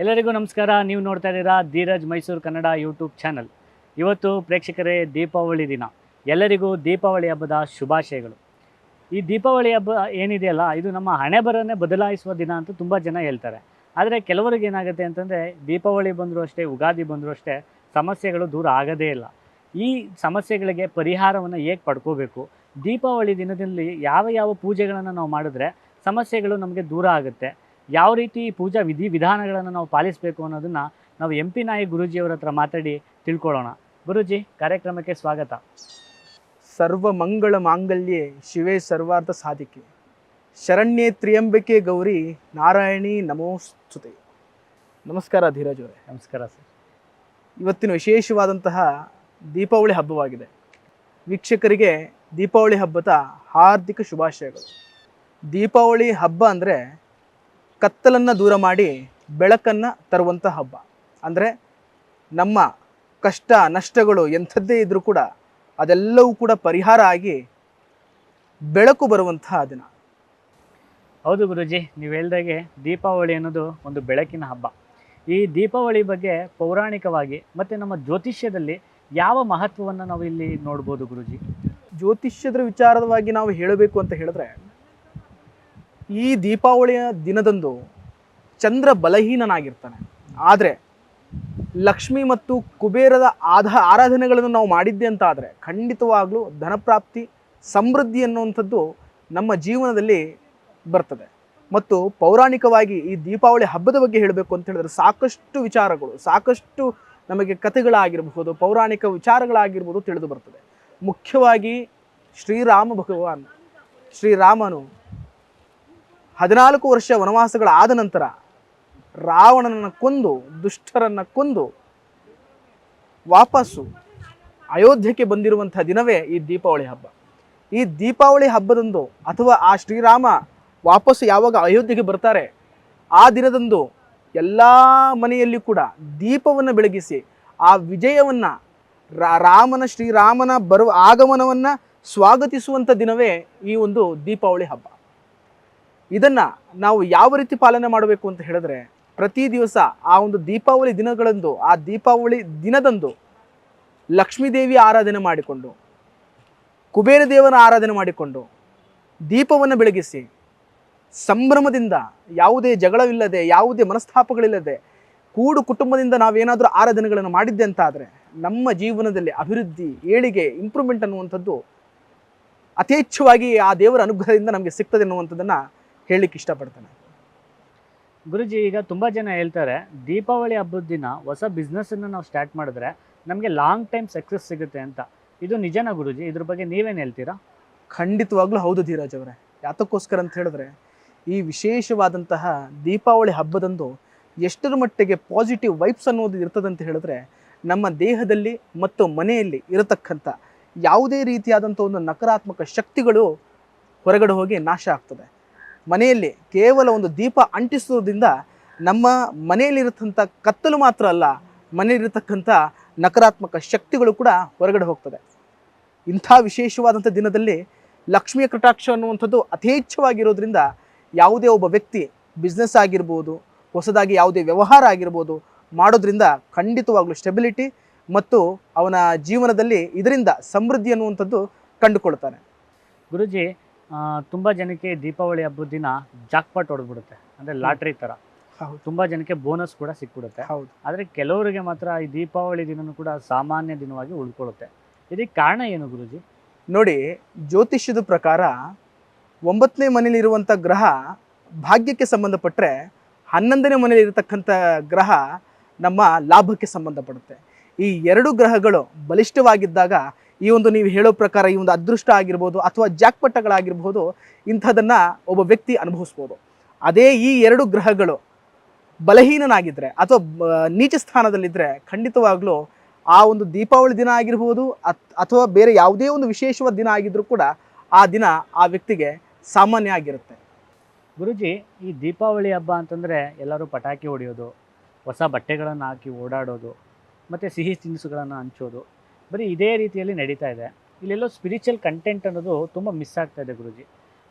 ಎಲ್ಲರಿಗೂ ನಮಸ್ಕಾರ. ನೀವು ನೋಡ್ತಾ ಇದ್ದೀರಾ ಧೀರಜ್ ಮೈಸೂರು ಕನ್ನಡ ಯೂಟ್ಯೂಬ್ ಚಾನಲ್. ಇವತ್ತು ಪ್ರೇಕ್ಷಕರೇ ದೀಪಾವಳಿ ದಿನ. ಎಲ್ಲರಿಗೂ ದೀಪಾವಳಿ ಹಬ್ಬದ ಶುಭಾಶಯಗಳು. ಈ ದೀಪಾವಳಿ ಹಬ್ಬ ಏನಿದೆಯಲ್ಲ, ಇದು ನಮ್ಮ ಹಣೆ ಬರನ್ನೇ ಬದಲಾಯಿಸುವ ದಿನ ಅಂತ ತುಂಬ ಜನ ಹೇಳ್ತಾರೆ. ಆದರೆ ಕೆಲವರಿಗೆ ಏನಾಗುತ್ತೆ ಅಂತಂದರೆ, ದೀಪಾವಳಿ ಬಂದರೂ ಅಷ್ಟೇ, ಉಗಾದಿ ಬಂದರೂ ಅಷ್ಟೇ, ಸಮಸ್ಯೆಗಳು ದೂರ ಆಗೋದೇ ಇಲ್ಲ. ಈ ಸಮಸ್ಯೆಗಳಿಗೆ ಪರಿಹಾರವನ್ನು ಹೇಗೆ ಪಡ್ಕೋಬೇಕು? ದೀಪಾವಳಿ ದಿನದಲ್ಲಿ ಯಾವ ಯಾವ ಪೂಜೆಗಳನ್ನು ನಾವು ಮಾಡಿದ್ರೆ ಸಮಸ್ಯೆಗಳು ನಮಗೆ ದೂರ ಆಗುತ್ತೆ. ಯಾವ ರೀತಿ ಪೂಜಾ ವಿಧಿ ವಿಧಾನಗಳನ್ನು ನಾವು ಪಾಲಿಸಬೇಕು ಅನ್ನೋದನ್ನು ನಾವು ಎಂ ಪಿ ನಾಯಕ್ ಗುರೂಜಿಯವರ ಹತ್ರ ಮಾತಾಡಿ ತಿಳ್ಕೊಳ್ಳೋಣ. ಗುರುಜಿ ಕಾರ್ಯಕ್ರಮಕ್ಕೆ ಸ್ವಾಗತ. ಸರ್ವ ಮಂಗಳ ಮಾಂಗಲ್ಯೆ ಶಿವೇ ಸರ್ವಾರ್ಥ ಸಾಧಿಕೆ. ಶರಣ್ಯೆ ತ್ರಿಯಂಬಿಕೆ ಗೌರಿ ನಾರಾಯಣಿ ನಮೋಸ್ತುತೆ. ನಮಸ್ಕಾರ ಧೀರಜ್ ಅವರೇ. ನಮಸ್ಕಾರ ಸರ್. ಇವತ್ತಿನ ವಿಶೇಷವಾದಂತಹ ದೀಪಾವಳಿ ಹಬ್ಬವಾಗಿದೆ. ವೀಕ್ಷಕರಿಗೆ ದೀಪಾವಳಿ ಹಬ್ಬದ ಹಾರ್ದಿಕ ಶುಭಾಶಯಗಳು. ದೀಪಾವಳಿ ಹಬ್ಬ ಅಂದರೆ ಕತ್ತಲನ್ನು ದೂರ ಮಾಡಿ ಬೆಳಕನ್ನು ತರುವಂಥ ಹಬ್ಬ. ಅಂದರೆ ನಮ್ಮ ಕಷ್ಟ ನಷ್ಟಗಳು ಎಂಥದ್ದೇ ಇದ್ದರೂ ಕೂಡ ಅದೆಲ್ಲವೂ ಕೂಡ ಪರಿಹಾರ ಆಗಿ ಬೆಳಕು ಬರುವಂತಹ ದಿನ. ಹೌದು ಗುರುಜಿ ನೀವು ಹೇಳ್ದಾಗೆ ದೀಪಾವಳಿ ಅನ್ನೋದು ಒಂದು ಬೆಳಕಿನ ಹಬ್ಬ. ಈ ದೀಪಾವಳಿ ಬಗ್ಗೆ ಪೌರಾಣಿಕವಾಗಿ ಮತ್ತು ನಮ್ಮ ಜ್ಯೋತಿಷ್ಯದಲ್ಲಿ ಯಾವ ಮಹತ್ವವನ್ನು ನಾವು ಇಲ್ಲಿ ನೋಡ್ಬೋದು ಗುರುಜಿ? ಜ್ಯೋತಿಷ್ಯದ ವಿಚಾರವಾಗಿ ನಾವು ಹೇಳಬೇಕು ಅಂತ ಹೇಳಿದ್ರೆ ಈ ದೀಪಾವಳಿಯ ದಿನದಂದು ಚಂದ್ರ ಬಲಹೀನನಾಗಿರ್ತಾನೆ. ಆದರೆ ಲಕ್ಷ್ಮಿ ಮತ್ತು ಕುಬೇರದ ಆಧ ಆರಾಧನೆಗಳನ್ನು ನಾವು ಮಾಡಿದ್ದೆ ಅಂತ ಆದರೆ ಖಂಡಿತವಾಗಲೂ ಧನಪ್ರಾಪ್ತಿ, ಸಮೃದ್ಧಿ ಅನ್ನುವಂಥದ್ದು ನಮ್ಮ ಜೀವನದಲ್ಲಿ ಬರ್ತದೆ. ಮತ್ತು ಪೌರಾಣಿಕವಾಗಿ ಈ ದೀಪಾವಳಿ ಹಬ್ಬದ ಬಗ್ಗೆ ಹೇಳಬೇಕು ಅಂತ ಹೇಳಿದ್ರೆ ಸಾಕಷ್ಟು ವಿಚಾರಗಳು, ಸಾಕಷ್ಟು ನಮಗೆ ಕಥೆಗಳಾಗಿರಬಹುದು, ಪೌರಾಣಿಕ ವಿಚಾರಗಳಾಗಿರ್ಬೋದು ತಿಳಿದು ಬರ್ತದೆ. ಮುಖ್ಯವಾಗಿ ಶ್ರೀರಾಮ ಭಗವಾನ್, ಶ್ರೀರಾಮನು ಹದಿನಾಲ್ಕು ವರ್ಷ ವನವಾಸಗಳಾದ ನಂತರ ರಾವಣನನ್ನು ಕೊಂದು, ದುಷ್ಟರನ್ನು ಕೊಂದು ವಾಪಸ್ಸು ಅಯೋಧ್ಯೆಗೆ ಬಂದಿರುವಂಥ ದಿನವೇ ಈ ದೀಪಾವಳಿ ಹಬ್ಬ. ಈ ದೀಪಾವಳಿ ಹಬ್ಬದಂದು ಅಥವಾ ಆ ಶ್ರೀರಾಮ ವಾಪಸ್ಸು ಯಾವಾಗ ಅಯೋಧ್ಯೆಗೆ ಬರ್ತಾರೆ, ಆ ದಿನದಂದು ಎಲ್ಲ ಮನೆಯಲ್ಲಿ ಕೂಡ ದೀಪವನ್ನು ಬೆಳಗಿಸಿ ಆ ವಿಜಯವನ್ನು ರಾಮನ ಶ್ರೀರಾಮನ ಬರುವ ಆಗಮನವನ್ನು ಸ್ವಾಗತಿಸುವಂಥ ದಿನವೇ ಈ ಒಂದು ದೀಪಾವಳಿ ಹಬ್ಬ. ಇದನ್ನು ನಾವು ಯಾವ ರೀತಿ ಪಾಲನೆ ಮಾಡಬೇಕು ಅಂತ ಹೇಳಿದ್ರೆ, ಪ್ರತಿ ದಿವಸ ಆ ಒಂದು ದೀಪಾವಳಿ ದಿನಗಳಂದು, ಆ ದೀಪಾವಳಿ ದಿನದಂದು ಲಕ್ಷ್ಮೀದೇವಿ ಆರಾಧನೆ ಮಾಡಿಕೊಂಡು, ಕುಬೇರ ದೇವನ ಆರಾಧನೆ ಮಾಡಿಕೊಂಡು, ದೀಪವನ್ನು ಬೆಳಗಿಸಿ, ಸಂಭ್ರಮದಿಂದ ಯಾವುದೇ ಜಗಳವಿಲ್ಲದೆ, ಯಾವುದೇ ಮನಸ್ತಾಪಗಳಿಲ್ಲದೆ, ಕೂಡು ಕುಟುಂಬದಿಂದ ನಾವೇನಾದರೂ ಆರಾಧನೆಗಳನ್ನು ಮಾಡಿದ್ದೆ ಅಂತ ಆದರೆ ನಮ್ಮ ಜೀವನದಲ್ಲಿ ಅಭಿವೃದ್ಧಿ, ಏಳಿಗೆ ಇಂಪ್ರೂವ್ಮೆಂಟ್ ಅನ್ನುವಂಥದ್ದು ಅಥೇಚ್ಛವಾಗಿ ಆ ದೇವರ ಅನುಗ್ರಹದಿಂದ ನಮಗೆ ಸಿಗ್ತದೆ ಅನ್ನುವಂಥದ್ದನ್ನು ಹೇಳಲಿಕ್ಕೆ ಇಷ್ಟಪಡ್ತಾನೆ. ಗುರುಜಿ ಈಗ ತುಂಬ ಜನ ಹೇಳ್ತಾರೆ ದೀಪಾವಳಿ ಹಬ್ಬದ ದಿನ ಹೊಸ ಬಿಸ್ನೆಸ್ಸನ್ನು ನಾವು ಸ್ಟಾರ್ಟ್ ಮಾಡಿದ್ರೆ ನಮಗೆ ಲಾಂಗ್ ಟೈಮ್ ಸಕ್ಸಸ್ ಸಿಗುತ್ತೆ ಅಂತ. ಇದು ನಿಜನಾ ಗುರುಜಿ? ಇದ್ರ ಬಗ್ಗೆ ನೀವೇನು ಹೇಳ್ತೀರಾ? ಖಂಡಿತವಾಗ್ಲೂ ಹೌದು ಧೀರಾಜ್ ಅವರೇ. ಯಾತಕ್ಕೋಸ್ಕರ ಅಂತ ಹೇಳಿದ್ರೆ ಈ ವಿಶೇಷವಾದಂತಹ ದೀಪಾವಳಿ ಹಬ್ಬದಂದು ಎಷ್ಟರ ಮಟ್ಟಿಗೆ ಪಾಸಿಟಿವ್ ವೈಬ್ಸ್ ಅನ್ನೋದು ಇರ್ತದೆ ಅಂತ ಹೇಳಿದ್ರೆ ನಮ್ಮ ದೇಹದಲ್ಲಿ ಮತ್ತು ಮನೆಯಲ್ಲಿ ಇರತಕ್ಕಂಥ ಯಾವುದೇ ರೀತಿಯಾದಂಥ ಒಂದು ನಕಾರಾತ್ಮಕ ಶಕ್ತಿಗಳು ಹೊರಗಡೆ ಹೋಗಿ ನಾಶ ಆಗ್ತದೆ. ಮನೆಯಲ್ಲಿ ಕೇವಲ ಒಂದು ದೀಪ ಅಂಟಿಸೋದ್ರಿಂದ ನಮ್ಮ ಮನೆಯಲ್ಲಿರತಕ್ಕಂಥ ಕತ್ತಲು ಮಾತ್ರ ಅಲ್ಲ, ಮನೆಯಲ್ಲಿರತಕ್ಕಂಥ ನಕಾರಾತ್ಮಕ ಶಕ್ತಿಗಳು ಕೂಡ ಹೊರಗಡೆ ಹೋಗ್ತದೆ. ಇಂಥ ವಿಶೇಷವಾದಂಥ ದಿನದಲ್ಲಿ ಲಕ್ಷ್ಮಿಯ ಕಟಾಕ್ಷ ಅನ್ನುವಂಥದ್ದು ಅಥೇಚ್ಛವಾಗಿರೋದ್ರಿಂದ ಯಾವುದೇ ಒಬ್ಬ ವ್ಯಕ್ತಿ ಬಿಸ್ನೆಸ್ ಆಗಿರ್ಬೋದು, ಹೊಸದಾಗಿ ಯಾವುದೇ ವ್ಯವಹಾರ ಆಗಿರ್ಬೋದು ಮಾಡೋದ್ರಿಂದ ಖಂಡಿತವಾಗ್ಲೂ ಸ್ಟೆಬಿಲಿಟಿ ಮತ್ತು ಅವನ ಜೀವನದಲ್ಲಿ ಇದರಿಂದ ಸಮೃದ್ಧಿ ಅನ್ನುವಂಥದ್ದು ಕಂಡುಕೊಳ್ತಾನೆ. ಗುರುಜಿ ತುಂಬ ಜನಕ್ಕೆ ದೀಪಾವಳಿ ಹಬ್ಬದ ದಿನ ಜಾಕ್ಪಾಟ್ ಹೊಡೆದ್ಬಿಡುತ್ತೆ. ಅಂದರೆ ಲಾಟ್ರಿ ಥರ ಹೌದು. ತುಂಬ ಜನಕ್ಕೆ ಬೋನಸ್ ಕೂಡ ಸಿಕ್ಬಿಡುತ್ತೆ. ಹೌದು. ಆದರೆ ಕೆಲವರಿಗೆ ಮಾತ್ರ ಈ ದೀಪಾವಳಿ ದಿನನೂ ಕೂಡ ಸಾಮಾನ್ಯ ದಿನವಾಗಿ ಉಳ್ಕೊಳ್ಳುತ್ತೆ. ಇದಕ್ಕೆ ಕಾರಣ ಏನು ಗುರುಜಿ? ನೋಡಿ ಜ್ಯೋತಿಷ್ಯದ ಪ್ರಕಾರ ಒಂಬತ್ತನೇ ಮನೆಯಲ್ಲಿರುವಂಥ ಗ್ರಹ ಭಾಗ್ಯಕ್ಕೆ ಸಂಬಂಧಪಟ್ಟರೆ ಹನ್ನೊಂದನೇ ಮನೇಲಿರತಕ್ಕಂಥ ಗ್ರಹ ನಮ್ಮ ಲಾಭಕ್ಕೆ ಸಂಬಂಧಪಡುತ್ತೆ. ಈ ಎರಡು ಗ್ರಹಗಳು ಬಲಿಷ್ಠವಾಗಿದ್ದಾಗ ಈ ಒಂದು ನೀವು ಹೇಳೋ ಪ್ರಕಾರ ಈ ಒಂದು ಅದೃಷ್ಟ ಆಗಿರ್ಬೋದು ಅಥವಾ ಜಾಕ್ಪಟ್ಟಗಳಾಗಿರ್ಬೋದು ಇಂಥದನ್ನು ಒಬ್ಬ ವ್ಯಕ್ತಿ ಅನುಭವಿಸ್ಬೋದು. ಅದೇ ಈ ಎರಡು ಗ್ರಹಗಳು ಬಲಹೀನನಾಗಿದ್ದರೆ ಅಥವಾ ನೀಚ ಸ್ಥಾನದಲ್ಲಿದ್ದರೆ ಖಂಡಿತವಾಗ್ಲೂ ಆ ಒಂದು ದೀಪಾವಳಿ ದಿನ ಆಗಿರ್ಬೋದು ಅಥವಾ ಬೇರೆ ಯಾವುದೇ ಒಂದು ವಿಶೇಷವಾದ ದಿನ ಆಗಿದ್ದರೂ ಕೂಡ ಆ ದಿನ ಆ ವ್ಯಕ್ತಿಗೆ ಸಾಮಾನ್ಯ ಆಗಿರುತ್ತೆ. ಗುರುಜಿ, ಈ ದೀಪಾವಳಿ ಹಬ್ಬ ಅಂತಂದರೆ ಎಲ್ಲರೂ ಪಟಾಕಿ ಹೊಡೆಯೋದು, ಹೊಸ ಬಟ್ಟೆಗಳನ್ನು ಹಾಕಿ ಓಡಾಡೋದು, ಮತ್ತು ಸಿಹಿ ತಿನಿಸುಗಳನ್ನು ಹಂಚೋದು ಬರೀ ಇದೇ ರೀತಿಯಲ್ಲಿ ನಡೀತಾ ಇದೆ. ಇಲ್ಲೆಲ್ಲೋ ಸ್ಪಿರಿಚುವಲ್ ಕಂಟೆಂಟ್ ಅನ್ನೋದು ತುಂಬ ಮಿಸ್ ಆಗ್ತಾ ಇದೆ ಗುರುಜಿ.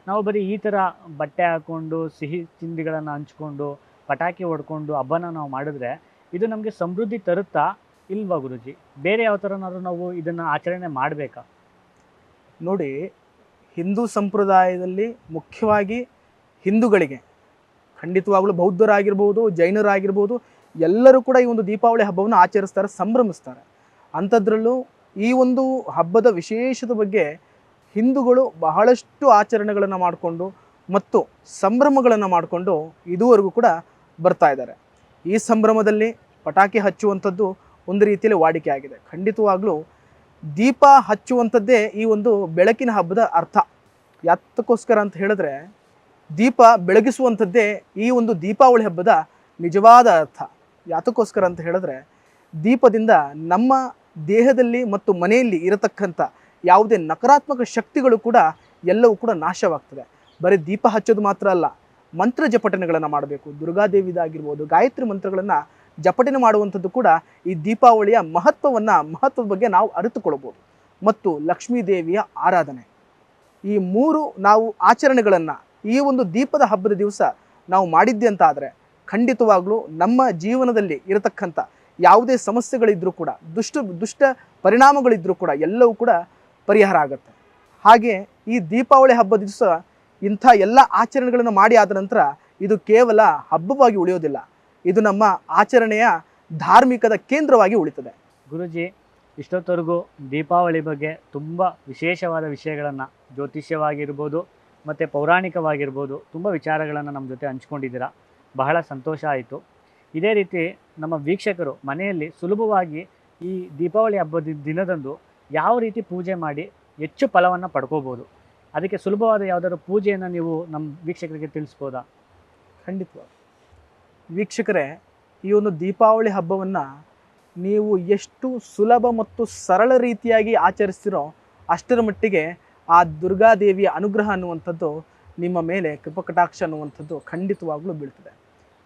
ನಾವು ಬರೀ ಈ ಥರ ಬಟ್ಟೆ ಹಾಕ್ಕೊಂಡು ಸಿಹಿ ತಿಂಡಿಗಳನ್ನು ಹಂಚ್ಕೊಂಡು, ಪಟಾಕಿ ಹೊಡ್ಕೊಂಡು ಹಬ್ಬನ ನಾವು ಮಾಡಿದ್ರೆ ಇದು ನಮಗೆ ಸಮೃದ್ಧಿ ತರುತ್ತಾ ಇಲ್ವಾ ಗುರುಜಿ? ಬೇರೆ ಯಾವ ಥರನಾದ್ರೂ ನಾವು ಇದನ್ನು ಆಚರಣೆ ಮಾಡಬೇಕಾ? ನೋಡಿ, ಹಿಂದೂ ಸಂಪ್ರದಾಯದಲ್ಲಿ ಮುಖ್ಯವಾಗಿ ಹಿಂದೂಗಳಿಗೆ, ಖಂಡಿತವಾಗ್ಲೂ ಬೌದ್ಧರಾಗಿರ್ಬೋದು, ಜೈನರಾಗಿರ್ಬೋದು, ಎಲ್ಲರೂ ಕೂಡ ಈ ಒಂದು ದೀಪಾವಳಿ ಹಬ್ಬವನ್ನು ಆಚರಿಸ್ತಾರೆ, ಸಂಭ್ರಮಿಸ್ತಾರೆ. ಅಂಥದ್ರಲ್ಲೂ ಈ ಒಂದು ಹಬ್ಬದ ವಿಶೇಷದ ಬಗ್ಗೆ ಹಿಂದೂಗಳು ಬಹಳಷ್ಟು ಆಚರಣೆಗಳನ್ನು ಮಾಡಿಕೊಂಡು ಮತ್ತು ಸಂಭ್ರಮಗಳನ್ನು ಮಾಡಿಕೊಂಡು ಇದುವರೆಗೂ ಕೂಡ ಬರ್ತಾ ಇದ್ದಾರೆ. ಈ ಸಂಭ್ರಮದಲ್ಲಿ ಪಟಾಕಿ ಹಚ್ಚುವಂಥದ್ದು ಒಂದು ರೀತಿಯಲ್ಲಿ ವಾಡಿಕೆ ಆಗಿದೆ. ಖಂಡಿತವಾಗ್ಲೂ ದೀಪ ಹಚ್ಚುವಂಥದ್ದೇ ಈ ಒಂದು ಬೆಳಕಿನ ಹಬ್ಬದ ಅರ್ಥ. ಯಾತಕ್ಕೋಸ್ಕರ ಅಂತ ಹೇಳಿದ್ರೆ ದೀಪ ಬೆಳಗಿಸುವಂಥದ್ದೇ ಈ ಒಂದು ದೀಪಾವಳಿ ಹಬ್ಬದ ನಿಜವಾದ ಅರ್ಥ. ಯಾತಕ್ಕೋಸ್ಕರ ಅಂತ ಹೇಳಿದ್ರೆ ದೀಪದಿಂದ ನಮ್ಮ ದೇಹದಲ್ಲಿ ಮತ್ತು ಮನೆಯಲ್ಲಿ ಇರತಕ್ಕಂಥ ಯಾವುದೇ ನಕಾರಾತ್ಮಕ ಶಕ್ತಿಗಳು ಕೂಡ ಎಲ್ಲವೂ ಕೂಡ ನಾಶವಾಗ್ತದೆ. ಬರೀ ದೀಪ ಹಚ್ಚೋದು ಮಾತ್ರ ಅಲ್ಲ, ಮಂತ್ರ ಜಪಟನೆಗಳನ್ನು ಮಾಡಬೇಕು. ದುರ್ಗಾದೇವಿದಾಗಿರ್ಬೋದು, ಗಾಯತ್ರಿ ಮಂತ್ರಗಳನ್ನು ಜಪಟನೆ ಮಾಡುವಂಥದ್ದು ಕೂಡ ಈ ದೀಪಾವಳಿಯ ಮಹತ್ವವನ್ನು, ಮಹತ್ವದ ಬಗ್ಗೆ ನಾವು ಅರಿತುಕೊಳ್ಬೋದು. ಮತ್ತು ಲಕ್ಷ್ಮೀ ದೇವಿಯ ಆರಾಧನೆ. ಈ ಮೂರು ನಾವು ಆಚರಣೆಗಳನ್ನು, ಈ ಒಂದು ದೀಪದ ಹಬ್ಬದ ದಿವಸ ನಾವು ಮಾಡಿದ್ದೆ ಅಂತ ಆದರೆ, ಖಂಡಿತವಾಗ್ಲೂ ನಮ್ಮ ಜೀವನದಲ್ಲಿ ಇರತಕ್ಕಂಥ ಯಾವುದೇ ಸಮಸ್ಯೆಗಳಿದ್ದರೂ ಕೂಡ, ದುಷ್ಟ ದುಷ್ಟ ಪರಿಣಾಮಗಳಿದ್ದರೂ ಕೂಡ ಎಲ್ಲವೂ ಕೂಡ ಪರಿಹಾರ ಆಗುತ್ತೆ. ಹಾಗೆ ಈ ದೀಪಾವಳಿ ಹಬ್ಬದ ದಿವಸ ಇಂಥ ಎಲ್ಲ ಆಚರಣೆಗಳನ್ನು ಮಾಡಿ ಆದ ನಂತರ ಇದು ಕೇವಲ ಹಬ್ಬವಾಗಿ ಉಳಿಯೋದಿಲ್ಲ. ಇದು ನಮ್ಮ ಆಚರಣೆಯ ಧಾರ್ಮಿಕದ ಕೇಂದ್ರವಾಗಿ ಉಳಿತದೆ. ಗುರುಜಿ, ಇಷ್ಟೊತ್ತವರೆಗೂ ದೀಪಾವಳಿ ಬಗ್ಗೆ ತುಂಬ ವಿಶೇಷವಾದ ವಿಷಯಗಳನ್ನು ಜ್ಯೋತಿಷ್ಯವಾಗಿರ್ಬೋದು, ಮತ್ತು ಪೌರಾಣಿಕವಾಗಿರ್ಬೋದು, ತುಂಬ ವಿಚಾರಗಳನ್ನು ನಮ್ಮ ಜೊತೆ ಹಂಚ್ಕೊಂಡಿದ್ದೀರಾ. ಬಹಳ ಸಂತೋಷ ಆಯಿತು. ಇದೇ ರೀತಿ ನಮ್ಮ ವೀಕ್ಷಕರು ಮನೆಯಲ್ಲಿ ಸುಲಭವಾಗಿ ಈ ದೀಪಾವಳಿ ಹಬ್ಬದ ದಿನದಂದು ಯಾವ ರೀತಿ ಪೂಜೆ ಮಾಡಿ ಹೆಚ್ಚು ಫಲವನ್ನು ಪಡ್ಕೋಬೋದು. ಅದಕ್ಕೆ ಸುಲಭವಾದ ಯಾವುದಾದ್ರು ಪೂಜೆಯನ್ನು ನೀವು ನಮ್ಮ ವೀಕ್ಷಕರಿಗೆ ತಿಳಿಸ್ಬೋದಾ? ಖಂಡಿತ. ವೀಕ್ಷಕರೇ, ಈ ಒಂದು ದೀಪಾವಳಿ ಹಬ್ಬವನ್ನು ನೀವು ಎಷ್ಟು ಸುಲಭ ಮತ್ತು ಸರಳ ರೀತಿಯಾಗಿ ಆಚರಿಸ್ತಿರೋ ಅಷ್ಟರ ಮಟ್ಟಿಗೆ ಆ ದುರ್ಗಾದೇವಿಯ ಅನುಗ್ರಹ ಅನ್ನುವಂಥದ್ದು ನಿಮ್ಮ ಮೇಲೆ ಕೃಪಕಟಾಕ್ಷ ಅನ್ನುವಂಥದ್ದು ಖಂಡಿತವಾಗಲೂ ಬೀಳ್ತದೆ.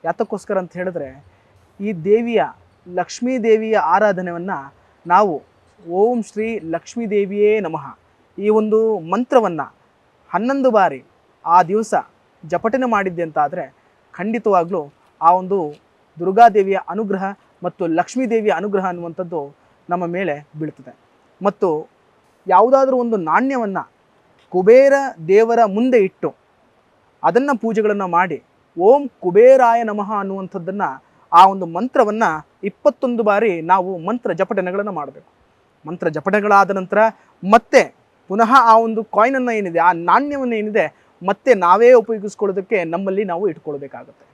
ಯಾತಕ್ಕೋಸ್ಕರ ಅಂತ ಹೇಳಿದ್ರೆ ಈ ದೇವಿಯ, ಲಕ್ಷ್ಮೀ ದೇವಿಯ ಆರಾಧನೆಯನ್ನು ನಾವು ಓಂ ಶ್ರೀ ಲಕ್ಷ್ಮೀ ದೇವಿಯೇ ನಮಃ. ಈ ಒಂದು ಮಂತ್ರವನ್ನು ಹನ್ನೊಂದು ಬಾರಿ ಆ ದಿವಸ ಜಪಟನೆ ಮಾಡಿದ್ದೆ ಅಂತ ಆದರೆ ಖಂಡಿತವಾಗ್ಲೂ ಆ ಒಂದು ದುರ್ಗಾದೇವಿಯ ಅನುಗ್ರಹ ಮತ್ತು ಲಕ್ಷ್ಮೀ ದೇವಿಯ ಅನುಗ್ರಹ ಅನ್ನುವಂಥದ್ದು ನಮ್ಮ ಮೇಲೆ ಬೀಳ್ತದೆ. ಮತ್ತು ಯಾವುದಾದ್ರೂ ಒಂದು ನಾಣ್ಯವನ್ನು ಕುಬೇರ ದೇವರ ಮುಂದೆ ಇಟ್ಟು ಅದನ್ನು ಪೂಜೆಗಳನ್ನು ಮಾಡಿ ಓಂ ಕುಬೇರಾಯ ನಮಃ ಅನ್ನುವಂಥದ್ದನ್ನು ಆ ಒಂದು ಮಂತ್ರವನ್ನು ಇಪ್ಪತ್ತೊಂದು ಬಾರಿ ನಾವು ಮಂತ್ರ ಜಪಟನೆಗಳನ್ನು ಮಾಡಬೇಕು. ಮಂತ್ರ ಜಪಟನೆಗಳಾದ ನಂತರ ಮತ್ತೆ ಪುನಃ ಆ ಒಂದು ಕಾಯಿನನ್ನು ಏನಿದೆ, ಆ ನಾಣ್ಯವನ್ನು ಏನಿದೆ ಮತ್ತೆ ನಾವೇ ಉಪಯೋಗಿಸ್ಕೊಳ್ಳೋದಕ್ಕೆ ನಮ್ಮಲ್ಲಿ ನಾವು ಇಟ್ಕೊಳ್ಬೇಕಾಗುತ್ತೆ.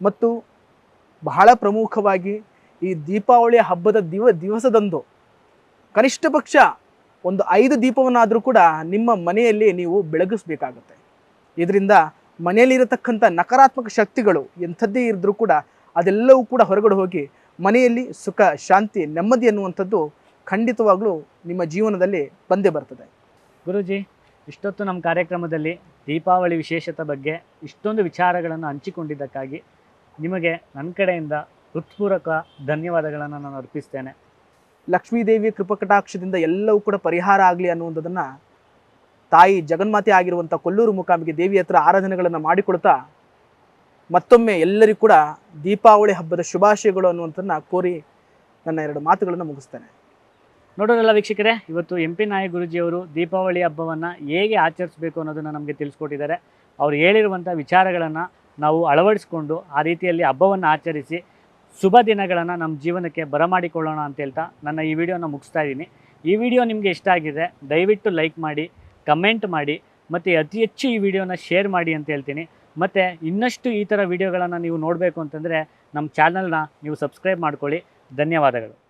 ಮತ್ತು ಬಹಳ ಪ್ರಮುಖವಾಗಿ ಈ ದೀಪಾವಳಿ ಹಬ್ಬದ ದಿವ, ದಿವಸದಂದು ಕನಿಷ್ಠ ಪಕ್ಷ ಒಂದು ಐದು ದೀಪವನ್ನಾದರೂ ಕೂಡ ನಿಮ್ಮ ಮನೆಯಲ್ಲಿ ನೀವು ಬೆಳಗಿಸ್ಬೇಕಾಗುತ್ತೆ. ಇದರಿಂದ ಮನೆಯಲ್ಲಿರತಕ್ಕಂಥ ನಕಾರಾತ್ಮಕ ಶಕ್ತಿಗಳು ಎಂಥದ್ದೇ ಇದ್ದರೂ ಕೂಡ ಅದೆಲ್ಲವೂ ಕೂಡ ಹೊರಗಡೆ ಹೋಗಿ ಮನೆಯಲ್ಲಿ ಸುಖ ಶಾಂತಿ ನೆಮ್ಮದಿ ಅನ್ನುವಂಥದ್ದು ಖಂಡಿತವಾಗಲೂ ನಿಮ್ಮ ಜೀವನದಲ್ಲಿ ಬಂದೇ ಬರ್ತದೆ. ಗುರುಜಿ ಇಷ್ಟೊತ್ತು ನಮ್ಮ ಕಾರ್ಯಕ್ರಮದಲ್ಲಿ ದೀಪಾವಳಿ ವಿಶೇಷತೆ ಬಗ್ಗೆ ಇಷ್ಟೊಂದು ವಿಚಾರಗಳನ್ನು ಹಂಚಿಕೊಂಡಿದ್ದಕ್ಕಾಗಿ ನಿಮಗೆ ನನ್ನ ಕಡೆಯಿಂದ ಹೃತ್ಪೂರ್ವಕ ಧನ್ಯವಾದಗಳನ್ನು ನಾನು ಅರ್ಪಿಸ್ತೇನೆ. ಲಕ್ಷ್ಮೀದೇವಿಯ ಕೃಪಕಟಾಕ್ಷದಿಂದ ಎಲ್ಲವೂ ಕೂಡ ಪರಿಹಾರ ಆಗಲಿ ಅನ್ನುವಂಥದ್ದನ್ನು ತಾಯಿ ಜಗನ್ಮಾತೆ ಆಗಿರುವಂಥ ಕೊಲ್ಲೂರು ಮುಖಾಮಿಗೆ ದೇವಿ ಹತ್ರ ಆರಾಧನೆಗಳನ್ನು ಮಾಡಿಕೊಳ್ತಾ ಮತ್ತೊಮ್ಮೆ ಎಲ್ಲರಿಗೂ ಕೂಡ ದೀಪಾವಳಿ ಹಬ್ಬದ ಶುಭಾಶಯಗಳು ಅನ್ನುವಂಥದ್ದನ್ನ ಕೋರಿ ನನ್ನ ಎರಡು ಮಾತುಗಳನ್ನು ಮುಗಿಸ್ತೇನೆ. ನೋಡೋರಲ್ಲ ವೀಕ್ಷಕರೇ, ಇವತ್ತು ಎಂ ಪಿ ನಾಯಕ್ ಗುರುಜಿಯವರು ದೀಪಾವಳಿ ಹಬ್ಬವನ್ನು ಹೇಗೆ ಆಚರಿಸಬೇಕು ಅನ್ನೋದನ್ನು ನಮಗೆ ತಿಳಿಸ್ಕೊಟ್ಟಿದ್ದಾರೆ. ಅವ್ರು ಹೇಳಿರುವಂಥ ವಿಚಾರಗಳನ್ನು ನಾವು ಅಳವಡಿಸ್ಕೊಂಡು ಆ ರೀತಿಯಲ್ಲಿ ಹಬ್ಬವನ್ನು ಆಚರಿಸಿ ಶುಭ ದಿನಗಳನ್ನು ನಮ್ಮ ಜೀವನಕ್ಕೆ ಬರಮಾಡಿಕೊಳ್ಳೋಣ ಅಂತ ಹೇಳ್ತಾ ನನ್ನ ಈ ವಿಡಿಯೋನ ಮುಗಿಸ್ತಾ ಇದ್ದೀನಿ. ಈ ವಿಡಿಯೋ ನಿಮಗೆ ಇಷ್ಟ ಆಗಿದೆ ದಯವಿಟ್ಟು ಲೈಕ್ ಮಾಡಿ, ಕಮೆಂಟ್ ಮಾಡಿ, ಮತ್ತು ಅತಿ ಹೆಚ್ಚು ಈ ವಿಡಿಯೋನ ಶೇರ್ ಮಾಡಿ ಅಂತ ಹೇಳ್ತೀನಿ. ಮತ್ತು ಇನ್ನಷ್ಟು ಈ ಥರ ವಿಡಿಯೋಗಳನ್ನು ನೀವು ನೋಡಬೇಕು ಅಂತಂದರೆ ನಮ್ಮ ಚಾನಲ್ನ ನೀವು ಸಬ್ಸ್ಕ್ರೈಬ್ ಮಾಡ್ಕೊಳ್ಳಿ. ಧನ್ಯವಾದಗಳು.